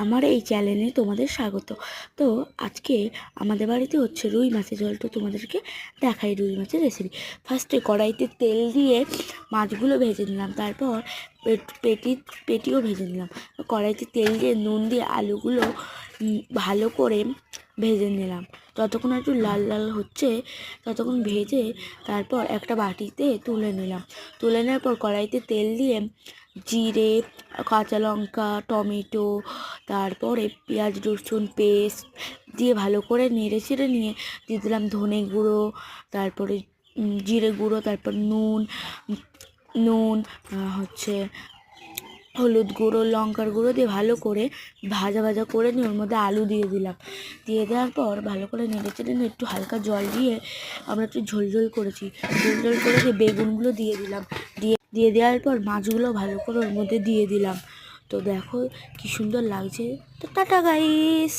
আমার এই চ্যানেলে তোমাদের স্বাগত। তো আজকে আমাদের বাড়িতে হচ্ছে রুই মাছের ঝোল। তো তোমাদেরকে দেখাই রুই মাছের রেসিপি ফার্স্টে কড়াইতে তেল দিয়ে মাছগুলো ভেজে নিলাম। তারপর পেটি পেটিও ভেজে নিলাম। কড়াইতে তেল দিয়ে নুন দিয়ে আলুগুলো ভালো করে ভেজে নিলাম। যতক্ষণ একটু লাল লাল হচ্ছে, ততক্ষণ ভেজে তারপর একটা বাটিতে তুলে নিলাম। তুলে নেওয়ার পর কড়াইতে তেল দিয়ে জিরে, কাঁচা লঙ্কা, টমেটো, তারপরে পেঁয়াজ, রসুন পেস্ট দিয়ে ভালো করে নেড়ে চেড়ে নিয়ে দিয়ে দিলাম ধনে গুঁড়ো, তারপরে জিরে গুঁড়ো, তারপর নুন নুন হচ্ছে হলুদ গুঁড়ো, লঙ্কার গুঁড়ো দিয়ে ভালো করে ভাজা ভাজা করে নিয়ে ওর মধ্যে আলু দিয়ে দিলাম। দিয়ে দেওয়ার পর ভালো করে নেড়ে চেড়ে নিয়ে একটু হালকা জল দিয়ে আমরা একটু ঝোল ঝোল করেছি। ঝোল ঝোল করে দিয়ে বেগুনগুলো দিয়ে দিলাম। দিয়ে দিয়ে দেওয়ার পর মাছগুলো ভালো করে ওর মধ্যে দিয়ে দিলাম। তো দেখো কি সুন্দর লাগছে। তো টাটা গাইস